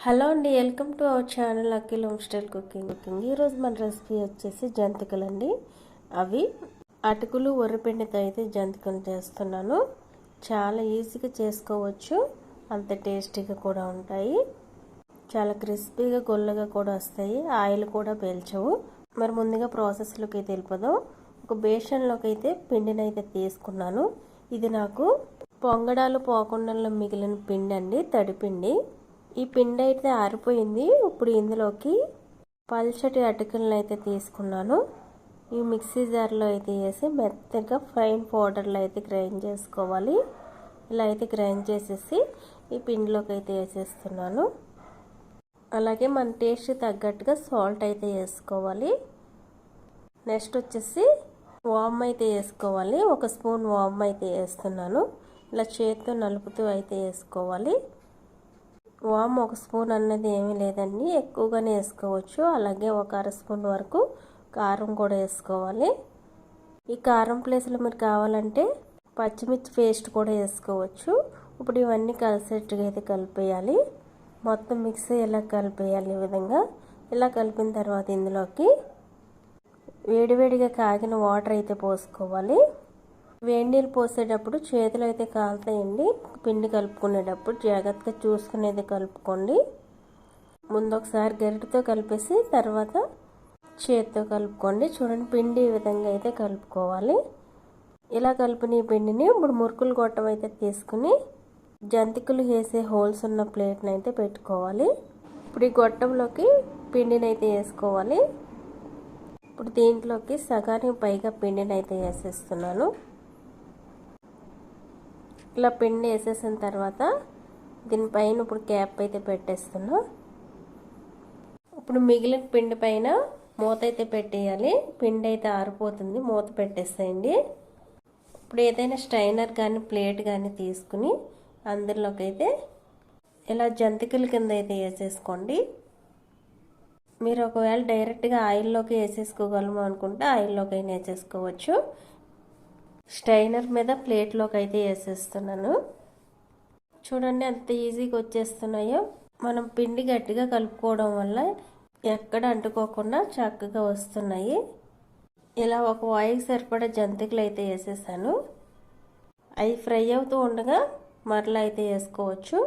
Hello అండి welcome to our channel Akhil home style cooking. Cooking. ఈరోజు మన recipe వచ్చేసి జంతికలు అండి అవి అటుకులు వరిపిండితో అయితే జంతికలు చేస్తున్నాను. చాలా ఈజీగా చేసుకోవచ్చు. అంత టేస్టీగా కూడా ఉంటాయి. చాలా క్రిస్పీగా గొల్లగా కూడా వస్తాయి. ఆయిల్ కూడా పేల్చవు. మరి ముందుగా ప్రాసెస్లోకి అయితే వెళ్ళిపోదాం. ఒక బేషన్లోకి అయితే పిండిని అయితే తీసుకున్నాను. ఇది నాకు పొంగడాలు పోకుండల్లో మిగిలిన పిండి అండి తడిపిండి ఈ పిండి అయితే ఆరిపోయింది. ఇప్పుడు ఇందులోకి పల్చటి అటుకులను అయితే తీసుకున్నాను. ఈ మిక్సీ జార్లో అయితే వేసి మెత్తగా ఫైన్ పౌడర్లో అయితే గ్రైండ్ చేసుకోవాలి. ఇలా అయితే గ్రైండ్ చేసేసి ఈ పిండిలోకి అయితే వేసేస్తున్నాను. అలాగే మన టేస్ట్ తగ్గట్టుగా సాల్ట్ అయితే వేసుకోవాలి. నెక్స్ట్ వచ్చేసి వామ్ అయితే వేసుకోవాలి. ఒక స్పూన్ వామ్ అయితే వేస్తున్నాను. ఇలా చేతితో నలుపుతూ అయితే వేసుకోవాలి. వామ్ ఒక స్పూన్ అన్నది ఏమీ లేదండి. ఎక్కువగానే వేసుకోవచ్చు. అలాగే ఒక అర స్పూన్ వరకు కారం కూడా వేసుకోవాలి. ఈ కారం ప్లేస్లో మీరు కావాలంటే పచ్చిమిర్చి పేస్ట్ కూడా వేసుకోవచ్చు. ఇప్పుడు ఇవన్నీ కలిసేట్టుగా అయితే కలిపేయాలి. మొత్తం మిక్స్ ఇలా కలిపేయాలి ఈ విధంగా. ఇలా కలిపిన తర్వాత ఇందులోకి వేడివేడిగా కాగిన వాటర్ అయితే పోసుకోవాలి. వేడి నీళ్ళు పోసేటప్పుడు చేతులు అయితే కాలుతాయండి. పిండి కలుపుకునేటప్పుడు జాగ్రత్తగా చూసుకునేది కలుపుకోండి. ముందు ఒకసారి గరిటతో కలిపేసి తర్వాత చేతితో కలుపుకోండి. చూడండి పిండి ఈ విధంగా అయితే కలుపుకోవాలి. ఇలా కలిపిన ఈ పిండిని ఇప్పుడు మురుకులు గొట్టం అయితే తీసుకుని జంతికలు వేసే హోల్స్ ఉన్న ప్లేట్ని అయితే పెట్టుకోవాలి. ఇప్పుడు ఈ గొట్టంలోకి పిండిని అయితే వేసుకోవాలి. ఇప్పుడు దీంట్లోకి సగానికి పైగా పిండిని అయితే వేసేస్తున్నాను. ఇలా పిండి వేసేసిన తర్వాత దీనిపైన ఇప్పుడు క్యాప్ అయితే పెట్టేస్తున్నా. ఇప్పుడు మిగిలిన పిండి పైన మూత అయితే పెట్టేయాలి. పిండి అయితే ఆరిపోతుంది. మూత పెట్టేసేయండి. ఇప్పుడు ఏదైనా స్ట్రైనర్ కానీ ప్లేట్ కానీ తీసుకుని అందులోకి అయితే ఇలా జంతికల కింద అయితే వేసేసుకోండి. మీరు ఒకవేళ డైరెక్ట్గా ఆయిల్లోకి వేసేసుకోగలము అనుకుంటే ఆయిల్లోకి అయినా వేసేసుకోవచ్చు. స్టైనర్ మీద ప్లేట్లోకి అయితే వేసేస్తున్నాను. చూడండి ఎంత ఈజీగా వచ్చేస్తున్నాయో. మనం పిండి గట్టిగా కలుపుకోవడం వల్ల ఎక్కడ అంటుకోకుండా చక్కగా వస్తున్నాయి. ఇలా ఒక వాయికి సరిపడా జంతికలు అయితే వేసేసాను. అవి ఫ్రై అవుతూ ఉండగా మరలా అయితే వేసుకోవచ్చు.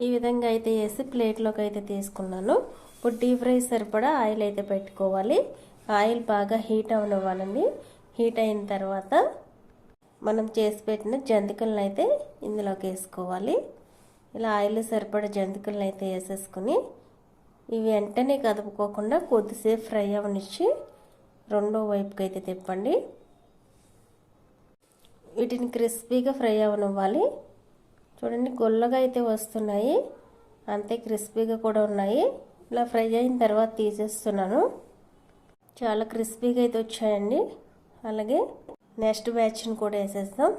ఈ విధంగా అయితే వేసి ప్లేట్లోకి అయితే తీసుకున్నాను. ఇప్పుడు డీప్ ఫ్రై సరిపడా ఆయిల్ అయితే పెట్టుకోవాలి. ఆయిల్ బాగా హీట్ అవనివ్వాలండి. హీట్ అయిన తర్వాత మనం చేసి పెట్టిన జంతికలను అయితే ఇందులోకి వేసుకోవాలి. ఇలా ఆయిల్ సరిపడా జంతికలను అయితే వేసేసుకుని ఇవి వెంటనే కదుపుకోకుండా కొద్దిసేపు ఫ్రై అవనిచ్చి రెండో వైపుకి అయితే తిప్పండి. వీటిని క్రిస్పీగా ఫ్రై అవనివ్వాలి. చూడండి గొల్లగా అయితే వస్తున్నాయి. అంతే క్రిస్పీగా కూడా ఉన్నాయి. ఇలా ఫ్రై అయిన తర్వాత తీసేస్తున్నాను. చాలా క్రిస్పీగా అయితే వచ్చాయండి. అలాగే నెక్స్ట్ బ్యాచ్ని కూడా వేసేస్తాం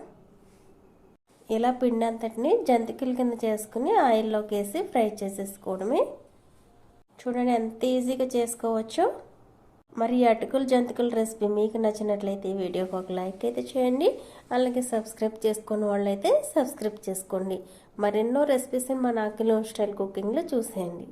ఇలా పిండి అంతటిని జంతికల కింద చేసుకుని ఆయిల్లోకి వేసి ఫ్రై చేసేసుకోవడమే. చూడండి ఎంత ఈజీగా చేసుకోవచ్చో. మరి అటుకులు జంతికల రెసిపీ మీకు నచ్చినట్లయితే ఈ వీడియోకి ఒక లైక్ అయితే చేయండి. అలాగే సబ్స్క్రైబ్ చేసుకున్న వాళ్ళైతే సబ్స్క్రైబ్ చేసుకోండి. మరెన్నో రెసిపీస్ మన అఖిలో స్టైల్ కుకింగ్లో చూసేయండి.